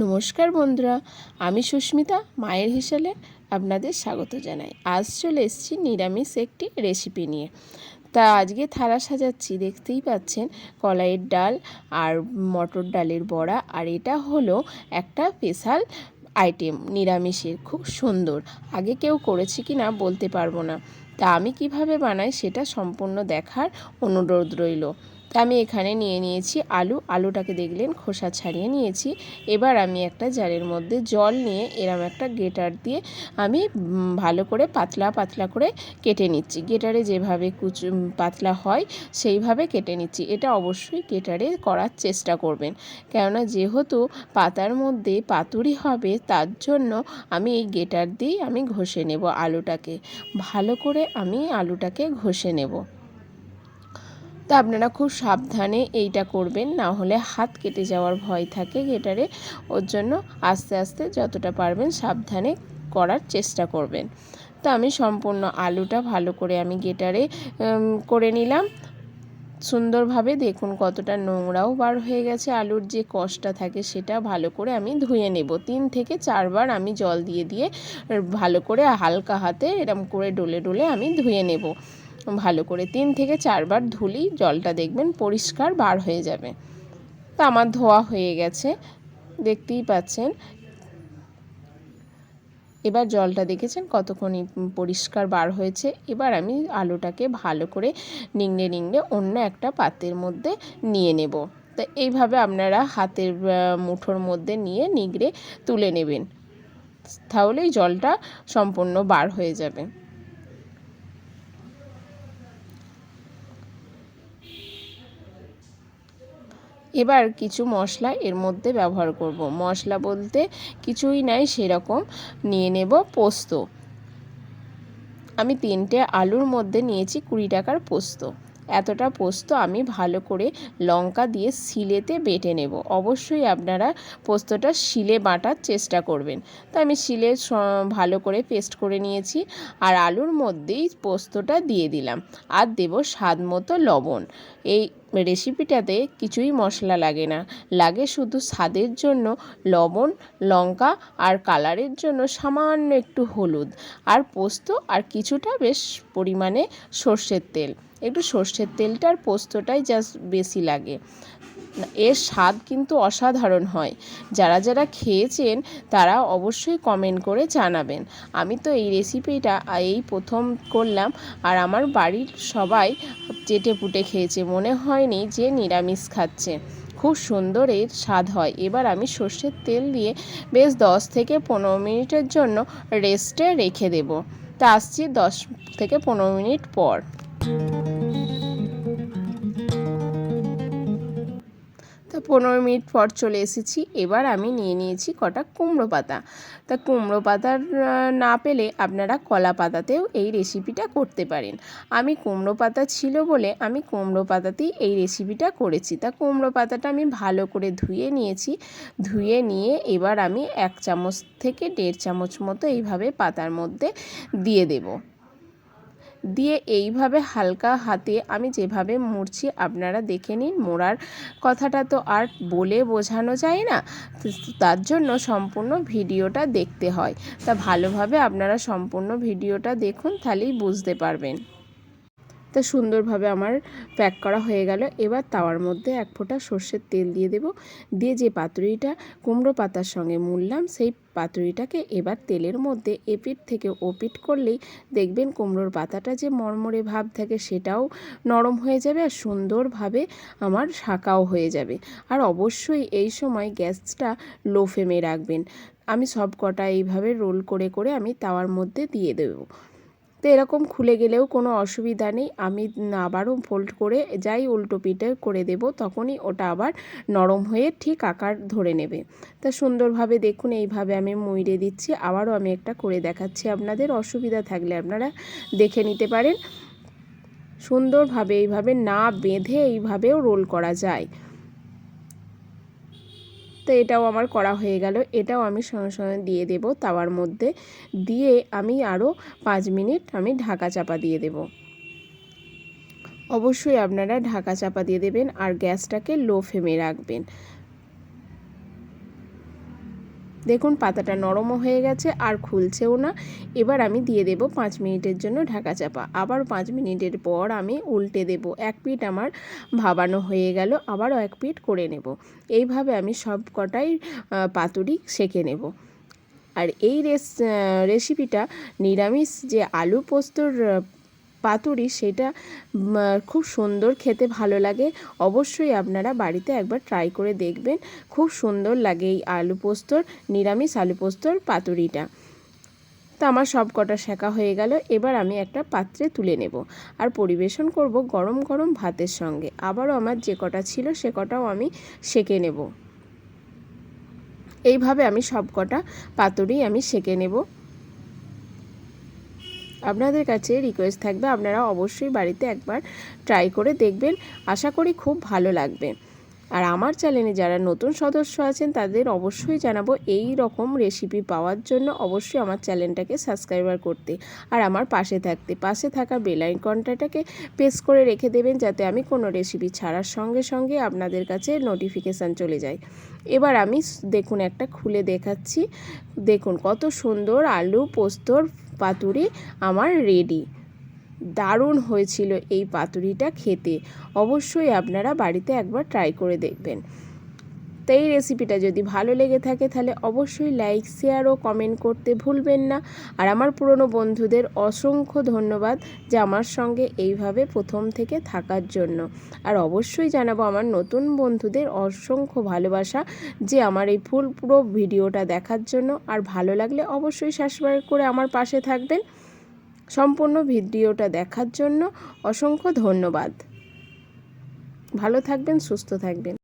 নমস্কার বন্ধুরা, আমি সুস্মিতা, মায়ের হিসাবে আপনাদের স্বাগত জানাই। আজ চলে এসেছি নিরামিষ একটি রেসিপি নিয়ে। তা আজকে থালা সাজাচ্ছি, দেখতেই পাচ্ছেন, কলাইয়ের ডাল আর মটর ডালের বড়া, আর এটা হলো একটা স্পেশাল আইটেম নিরামিষের, খুব সুন্দর। আগে কেউ করেছে কি না বলতে পারব না। তা আমি কীভাবে বানাই সেটা সম্পূর্ণ দেখার অনুরোধ রইল। আমি এখানে নিয়ে নিয়েছি আলু। আলুটাকে দেখলেন, খোসা ছাড়িয়ে নিয়েছি। এবার আমি একটা জারের মধ্যে জল নিয়ে এরম একটা গেটার দিয়ে আমি ভালো করে পাতলা পাতলা করে কেটে নিচ্ছি। গেটারে যেভাবে কুচু পাতলা হয় সেইভাবে কেটে নিচ্ছি। এটা অবশ্যই গেটারে করার চেষ্টা করবেন। কেননা যেহেতু পাতার মধ্যে পাতুরি হবে, তার জন্য আমি এই গেটার দিয়েই আমি ঘষে নেব আলুটাকে। ভালো করে আমি আলুটাকে ঘষে নেব। তা আপনারা খুব সাবধানে এইটা করবেন, না হলে হাত কেটে যাওয়ার ভয় থাকে গেটারে। ওর জন্য আস্তে আস্তে যতটা পারবেন সাবধানে করার চেষ্টা করবেন। তো আমি সম্পূর্ণ আলুটা ভালো করে আমি গেটারে করে নিলাম। সুন্দরভাবে দেখুন কতটা নোংরাও বার হয়ে গেছে। আলুর যে কষটা থাকে সেটা ভালো করে আমি ধুয়ে নেব। তিন থেকে চারবার আমি জল দিয়ে দিয়ে, ভালো করে হালকা হাতে এরম করে ডলে ডলে আমি ধুয়ে নেব। ভালো করে তিন থেকে চারবার ধুলি জলটা দেখবেন পরিষ্কার বার হয়ে যাবে। তা আমার ধোয়া হয়ে গেছে, দেখতেই পাচ্ছেন। এবার জলটা দেখেছেন কতক্ষণ পরিষ্কার বার হয়েছে। এবার আমি আলুটাকে ভালো করে নিংড়ে নিংড়ে অন্য একটা পাত্রের মধ্যে নিয়ে নেব। তা এইভাবে আপনারা হাতের মুঠোর মধ্যে নিয়ে নিগড়ে তুলে নেবেন। তাহলেই জলটা সম্পূর্ণ বার হয়ে যাবে। এবার কিছু মশলা এর মধ্যে ব্যবহার করব। মশলা বলতে কিছুই নাই, সেরকম নিয়ে নেব পোস্ত। আমি তিনটে আলুর মধ্যে নিয়েছি কুড়ি টাকার পোস্ত। এতটা পোস্ত আমি ভালো করে লঙ্কা দিয়ে শিলেতে বেটে নেব। অবশ্যই আপনারা পোস্তটা শিলে বাটার চেষ্টা করবেন। তো আমি শিলে ভালো করে পেস্ট করে নিয়েছি আর আলুর মধ্যেই পোস্তটা দিয়ে দিলাম। আর দেব স্বাদ মতো লবণ। এই রেসিপিটাতে কিছুই মশলা লাগে না। লাগে শুধু স্বাদের জন্য লবণ, লঙ্কা আর কালারের জন্য সামান্য একটু হলুদ। আর পোস্ত আর কিছুটা বেশ পরিমাণে সর্ষের তেল। একটু সর্ষের তেলটা আর পোস্তটাই জাস্ট বেশি লাগে। এর স্বাদ কিন্তু অসাধারণ হয়। যারা যারা খেয়েছেন, তারা অবশ্যই কমেন্ট করে জানাবেন। আমি তো এই রেসিপিটা এই প্রথম করলাম আর আমার বাড়ির সবাই চেটে পুটে খেয়েছে। মনে হয়নি যে নিরামিষ খাচ্ছে। খুব সুন্দর এর স্বাদ হয়। এবার আমি সর্ষের তেল দিয়ে বেশ দশ থেকে পনেরো মিনিটের জন্য রেস্টে রেখে দেব। তা আসছি দশ থেকে পনেরো মিনিট পর। পনেরো মিনিট পর চলে এসেছি। এবার আমি নিয়ে নিয়েছি কটা কুমড়ো পাতা। তা কুমড়ো পাতার না পেলে আপনারা কলা পাতাতেও এই রেসিপিটা করতে পারেন। আমি কুমড়ো পাতা ছিল বলে আমি কুমড়ো পাতাতেই এই রেসিপিটা করেছি। তা কুমড়ো পাতাটা আমি ভালো করে ধুয়ে নিয়েছি। ধুয়ে নিয়ে এবার আমি এক চামচ থেকে দেড় চামচ মতো এইভাবে পাতার মধ্যে দিয়ে দেবো। দিয়ে এইভাবে হালকা হাতে আমি যেভাবে মুড়ছি, আপনারা দেখে নিন মোড়ার কথাটা তো আর বলে বোঝানো যায় না। তার জন্য সম্পূর্ণ ভিডিওটা দেখতে হয়। তা ভালোভাবে আপনারা সম্পূর্ণ ভিডিওটা দেখুন, তাহলেই বুঝতে পারবেন। তা সুন্দরভাবে আমার প্যাক করা হয়ে গেল। এবার তাওয়ার মধ্যে এক ফোঁটা সর্ষের তেল দিয়ে দেব। দিয়ে যে পাতুরিটা, কুমড়ো পাতার সঙ্গে মুড়লাম, সেই পাতুরিটাকে এবার তেলের মধ্যে এপিট থেকে ওপিট করলেই দেখবেন কুমড়োর পাতাটা যে মরমরে ভাব থাকে সেটাও নরম হয়ে যাবে আর সুন্দরভাবে আমার শাঁকাও হয়ে যাবে। আর অবশ্যই এই সময় গ্যাসটা লো ফ্লেমে রাখবেন। আমি সব কটা এইভাবে রোল করে করে আমি তাওয়ার মধ্যে দিয়ে দেবো। তো এরকম খুলে গেলেও কোনো অসুবিধা নেই। আমি আবারও ফোল্ড করে যাই, উল্টো পিঠে করে দেব, তখনই ওটা আবার নরম হয়ে ঠিক আকার ধরে নেবে। তা সুন্দরভাবে দেখুন, এইভাবে আমি মুইড়ে দিচ্ছি। আবারও আমি একটা করে দেখাচ্ছি আপনাদের, অসুবিধা থাকলে আপনারা দেখে নিতে পারেন। সুন্দরভাবে এইভাবে না বেঁধে এইভাবেও রোল করা যায়। তো এটাও আমার করা হয়ে গেল। এটাও আমি সঙ্গে সঙ্গে দিয়ে দেব তাওয়ার মধ্যে। দিয়ে আমি আরও পাঁচ মিনিট আমি ঢাকা চাপা দিয়ে দেব। অবশ্যই আপনারা ঢাকা চাপা দিয়ে দেবেন আর গ্যাসটাকে লো ফ্লেমে রাখবেন। দেখুন, পাতাটা নরমও হয়ে গেছে আর খুলছেও না। এবার আমি দিয়ে দেব পাঁচ মিনিটের জন্য ঢাকা চাপা। আবার পাঁচ মিনিটের পর আমি উল্টে দেব। এক পিঠ আমার ভাবানো হয়ে গেল, আবারও এক পিঠ করে নেব। এইভাবে আমি সব কটাই পাতুরি সেঁকে নেব। আর এই রেস রেসিপিটা নিরামিষ যে আলু পোস্তর পাতুরি সেটা খুব সুন্দর খেতে ভালো লাগে। অবশ্যই আপনারা বাড়িতে একবার ট্রাই করে দেখবেন। খুব সুন্দর লাগে এই আলু পোস্তর, নিরামিষ আলু পোস্তর পাতুরিটা। তো আমার সব কটা শেখা হয়ে গেল, এবার আমি একটা পাত্রে তুলে নেব। আর পরিবেশন করব গরম গরম ভাতের সঙ্গে। আবারও আমার যে কটা ছিল সে কটাও আমি সেঁকে নেব। এইভাবে আমি সব কটা পাতুরি আমি সেঁকে নেব। আপনাদের কাছে রিকোয়েস্ট থাকবে, আপনারা অবশ্যই বাড়িতে একবার ট্রাই করে দেখবেন। আশা করি খুব ভালো লাগবে। আর আমার চ্যানেলে যারা নতুন সদস্য আছেন, তাদের অবশ্যই জানাব এই রকম রেসিপি পাওয়ার জন্য অবশ্যই আমার চ্যানেলটাকে সাবস্ক্রাইবার করতে। আর আমার পাশে থাকতে, পাশে থাকা বেল আইকনটাকে প্রেস করে রেখে দেবেন যাতে আমি কোনো রেসিপি ছাড়ার সঙ্গে সঙ্গে আপনাদের কাছে নোটিফিকেশান চলে যায়। এবার আমি দেখুন একটা খুলে দেখাচ্ছি। দেখুন কত সুন্দর আলু, পোস্তর পাতুরি আমার রেডি দারুণ হয়েছিল এই পাতুরিটা খেতে। অবশ্যই আপনারা বাড়িতে একবার ট্রাই করে দেখবেন। তো এই রেসিপিটা যদি ভালো লেগে থাকে তাহলে অবশ্যই লাইক শেয়ার ও কমেন্ট করতে ভুলবেন না। আর আমার পুরনো বন্ধুদের অসংখ্য ধন্যবাদ যে আমার সঙ্গে এইভাবে প্রথম থেকে থাকার জন্য। আর অবশ্যই জানাব আমার নতুন বন্ধুদের অসংখ্য ভালোবাসা যে আমার এই ফুল পুরো ভিডিওটা দেখার জন্য। আর ভালো লাগলে অবশ্যই সাবস্ক্রাইব করে আমার পাশে থাকবেন। সম্পূর্ণ ভিডিওটা দেখার জন্য অসংখ্য ধন্যবাদ। ভালো থাকবেন সুস্থ থাকবেন।